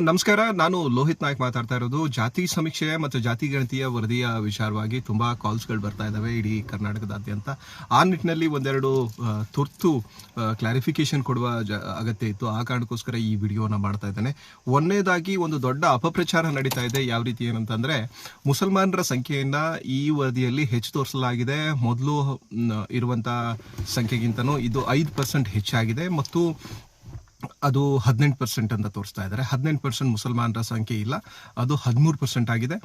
ನಮಸ್ಕಾರ, ನಾನು ಲೋಹಿತ್ ನಾಯ್ಕ್ ಮಾತಾಡ್ತಾ ಇರೋದು. ಜಾತಿ ಸಮೀಕ್ಷೆ ಮತ್ತು ಜಾತಿ ಗಣತಿಯ ವರದಿಯ ವಿಚಾರವಾಗಿ ತುಂಬಾ ಕಾಲ್ಸ್ಗಳು ಬರ್ತಾ ಇದಾವೆ ಇಡೀ ಕರ್ನಾಟಕದಾದ್ಯಂತ. ಆ ನಿಟ್ಟಿನಲ್ಲಿ ಒಂದೆರಡು ತುರ್ತು ಕ್ಲಾರಿಫಿಕೇಶನ್ ಕೊಡುವ ಅಗತ್ಯ ಇತ್ತು. ಆ ಕಾರಣಕ್ಕೋಸ್ಕರ ಈ ವಿಡಿಯೋನ ಮಾಡ್ತಾ ಇದ್ದೇನೆ. ಒಂದನೇದಾಗಿ ಒಂದು ದೊಡ್ಡ ಅಪಪ್ರಚಾರ ನಡೀತಾ ಇದೆ. ಯಾವ ರೀತಿ ಏನಂತಂದ್ರೆ, ಮುಸಲ್ಮಾನರ ಸಂಖ್ಯೆಯನ್ನ ಈ ವರದಿಯಲ್ಲಿ ಹೆಚ್ಚು ತೋರಿಸಲಾಗಿದೆ. ಮೊದಲು ಇರುವಂತ ಸಂಖ್ಯೆಗಿಂತನೂ ಇದು ಐದು ಪರ್ಸೆಂಟ್ ಹೆಚ್ಚಾಗಿದೆ. ಮತ್ತು ಅದು ಹದಿನೆಂಟು ಪರ್ಸೆಂಟ್ ಅಂತ ತೋರಿಸ್ತಾ ಇದ್ದಾರೆ. ಹದಿನೆಂಟು ಪರ್ಸೆಂಟ್ ಮುಸಲ್ಮಾನರ ಸಂಖ್ಯೆ ಇಲ್ಲ. ಅದು ಹದಿಮೂರು ಪರ್ಸೆಂಟ್ ಆಗಿದೆ.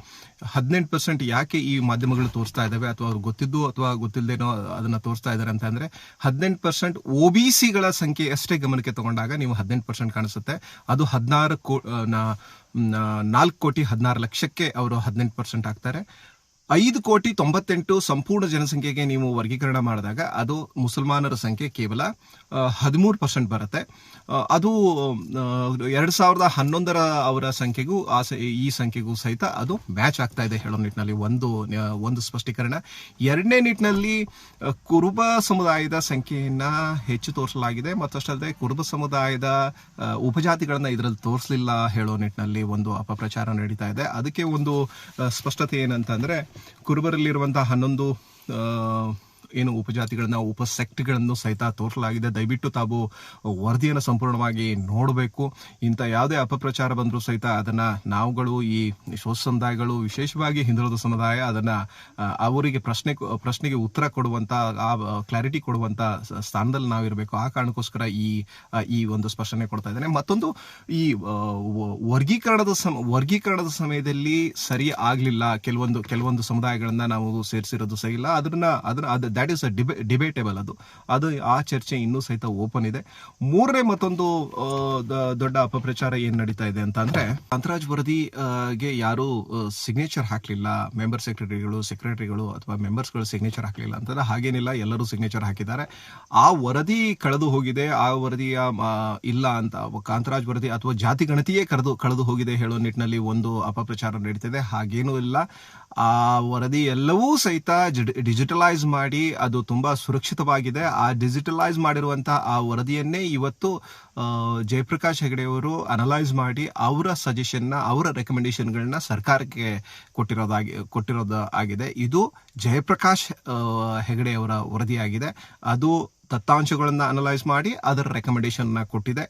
ಹದಿನೆಂಟು ಪರ್ಸೆಂಟ್ ಯಾಕೆ ಈ ಮಾಧ್ಯಮಗಳು ತೋರಿಸ್ತಾ ಇದ್ದಾವೆ ಅಥವಾ ಅವ್ರು ಗೊತ್ತಿದ್ದು ಅಥವಾ ಗೊತ್ತಿಲ್ಲದೇನೋ ಅದನ್ನ ತೋರಿಸ್ತಾ ಇದ್ದಾರೆ ಅಂತ ಅಂದ್ರೆ ಹದಿನೆಂಟು ಪರ್ಸೆಂಟ್ ಒ ಬಿ ಸಿಗಳ ಸಂಖ್ಯೆ ಅಷ್ಟೇ ಗಮನಕ್ಕೆ ತಗೊಂಡಾಗ ನೀವು ಹದಿನೆಂಟು ಪರ್ಸೆಂಟ್ ಕಾಣಿಸುತ್ತೆ. ಅದು ಹದಿನಾರು ಕೋ ನಾಲ್ಕು ಕೋಟಿ ಹದಿನಾರು ಲಕ್ಷಕ್ಕೆ ಅವರು ಹದಿನೆಂಟು ಪರ್ಸೆಂಟ್ ಆಗ್ತಾರೆ. ಐದು ಕೋಟಿ ತೊಂಬತ್ತೆಂಟು ಸಂಪೂರ್ಣ ಜನಸಂಖ್ಯೆಗೆ ನೀವು ವರ್ಗೀಕರಣ ಮಾಡಿದಾಗ ಅದು ಮುಸಲ್ಮಾನರ ಸಂಖ್ಯೆ ಕೇವಲ ಹದಿಮೂರು ಪರ್ಸೆಂಟ್ ಬರುತ್ತೆ. ಅದು ಎರಡು ಸಾವಿರದ ಹನ್ನೊಂದರ ಅವರ ಸಂಖ್ಯೆಗೂ, ಆ ಈ ಸಂಖ್ಯೆಗೂ ಸಹಿತ ಅದು ಮ್ಯಾಚ್ ಆಗ್ತಾ ಇದೆ ಹೇಳೋ ನಿಟ್ಟಿನಲ್ಲಿ ಒಂದು ಒಂದು ಸ್ಪಷ್ಟೀಕರಣ. ಎರಡನೇ ನಿಟ್ಟಿನಲ್ಲಿ ಕುರುಬ ಸಮುದಾಯದ ಸಂಖ್ಯೆಯನ್ನು ಹೆಚ್ಚು ತೋರಿಸಲಾಗಿದೆ. ಮತ್ತಷ್ಟಲ್ಲದೆ ಕುರುಬ ಸಮುದಾಯದ ಉಪಜಾತಿಗಳನ್ನು ಇದರಲ್ಲಿ ತೋರಿಸಲಿಲ್ಲ ಹೇಳೋ ನಿಟ್ಟಿನಲ್ಲಿ ಒಂದು ಅಪಪ್ರಚಾರ ನಡೀತಾ ಇದೆ. ಅದಕ್ಕೆ ಒಂದು ಸ್ಪಷ್ಟತೆ ಏನಂತಂದ್ರೆ ಕುರುಬರಲ್ಲಿರುವಂತಹ ಹನ್ನೊಂದು ಏನು ಉಪಜಾತಿಗಳನ್ನ, ಉಪಸೆಕ್ಟ್ಗಳನ್ನು ಸಹಿತ ತೋರಿಸಲಾಗಿದೆ. ದಯವಿಟ್ಟು ತಾವು ವರದಿಯನ್ನು ಸಂಪೂರ್ಣವಾಗಿ ನೋಡಬೇಕು. ಇಂಥ ಯಾವುದೇ ಅಪಪ್ರಚಾರ ಬಂದರೂ ಸಹಿತ ಅದನ್ನು ನಾವುಗಳು ಈ ಶೋಷ ಸಮುದಾಯಗಳು, ವಿಶೇಷವಾಗಿ ಹಿಂದುಳಿದ ಸಮುದಾಯ, ಅದನ್ನು ಅವರಿಗೆ ಪ್ರಶ್ನೆ ಪ್ರಶ್ನೆಗೆ ಉತ್ತರ ಕೊಡುವಂಥ ಆ, ಕ್ಲಾರಿಟಿ ಕೊಡುವಂಥ ಸ್ಥಾನದಲ್ಲಿ ನಾವಿರಬೇಕು. ಆ ಕಾರಣಕ್ಕೋಸ್ಕರ ಈ ಈ ಒಂದು ಸ್ಪಷ್ಟನೆ ಕೊಡ್ತಾ ಇದ್ದೇನೆ. ಮತ್ತೊಂದು, ಈ ವರ್ಗೀಕರಣದ ಸಮ, ವರ್ಗೀಕರಣದ ಸಮಯದಲ್ಲಿ ಸರಿ ಆಗಲಿಲ್ಲ. ಕೆಲವೊಂದು ಕೆಲವೊಂದು ಸಮುದಾಯಗಳನ್ನ ನಾವು ಸೇರಿಸಿರೋದು ಸರಿ ಇಲ್ಲ. ಅದನ್ನ ಅದನ್ನ ದ್ಯಾಟ್ ಇಸ್ ಡಿಬೇಟೇಬಲ್ ಅದು ಅದು ಆ ಚರ್ಚೆ ಇನ್ನೂ ಸಹಿತ ಓಪನ್ ಇದೆ. ಮೂರನೇ ಮತ್ತೊಂದು ದೊಡ್ಡ ಅಪಪ್ರಚಾರ ಏನು ನಡೀತಾ ಇದೆ ಅಂತ ಅಂದ್ರೆ ವರದಿ ಆ, ಗೆ ಯಾರು ಸಿಗ್ನೇಚರ್ ಹಾಕಲಿಲ್ಲ. ಮೆಂಬರ್ ಸೆಕ್ರೆಟರಿಗಳು ಸೆಕ್ರೆಟರಿಗಳು ಅಥವಾ ಮೆಂಬರ್ಸ್ಗಳು ಸಿಗ್ನೇಚರ್ ಹಾಕಲಿಲ್ಲ ಅಂತಂದ್ರೆ ಹಾಗೇನಿಲ್ಲ. ಎಲ್ಲರೂ ಸಿಗ್ನೇಚರ್ ಹಾಕಿದ್ದಾರೆ. ಆ ವರದಿ ಕಳೆದು ಹೋಗಿದೆ. ಆ ವರದಿಯ ಇಲ್ಲ ಅಂತ ಕಾಂತರಾಜ್ ವರದಿ ಅಥವಾ ಜಾತಿ ಗಣತಿಯೇ ಕರೆದು ಕಳೆದು ಹೋಗಿದೆ ಹೇಳೋ ನಿಟ್ಟಿನಲ್ಲಿ ಒಂದು ಅಪಪ್ರಚಾರ ನಡೀತಿದೆ. ಹಾಗೇನೂ ಇಲ್ಲ. ಆ ವರದಿ ಎಲ್ಲವೂ ಸಹಿತ ಡಿಜಿಟಲೈಸ್ ಮಾಡಿ ಅದು ತುಂಬಾ ಸುರಕ್ಷಿತವಾಗಿದೆ. ಆ ಡಿಜಿಟಲೈಸ್ ಮಾಡಿರುವಂತಹ ಆ ವರದಿಯನ್ನೇ ಇವತ್ತು ಜಯಪ್ರಕಾಶ್ ಹೆಗಡೆಯವರು ಅನಲೈಸ್ ಮಾಡಿ ಅವರ ಸಜೆಷನ್ನ, ಅವರ ರೆಕಮೆಂಡೇಶನ್ಗಳನ್ನ ಸರ್ಕಾರಕ್ಕೆ ಕೊಟ್ಟಿರೋದಾಗಿ, ಕೊಟ್ಟಿರೋದು ಆಗಿದೆ. ಇದು ಜಯಪ್ರಕಾಶ್ ಹೆಗಡೆಯವರ ವರದಿಯಾಗಿದೆ. ಅದು ದತ್ತಾಂಶಗಳನ್ನು ಅನಲೈಸ್ ಮಾಡಿ ಅದರ ರೆಕಮೆಂಡೇಶನ್ ಕೊಟ್ಟಿದೆ.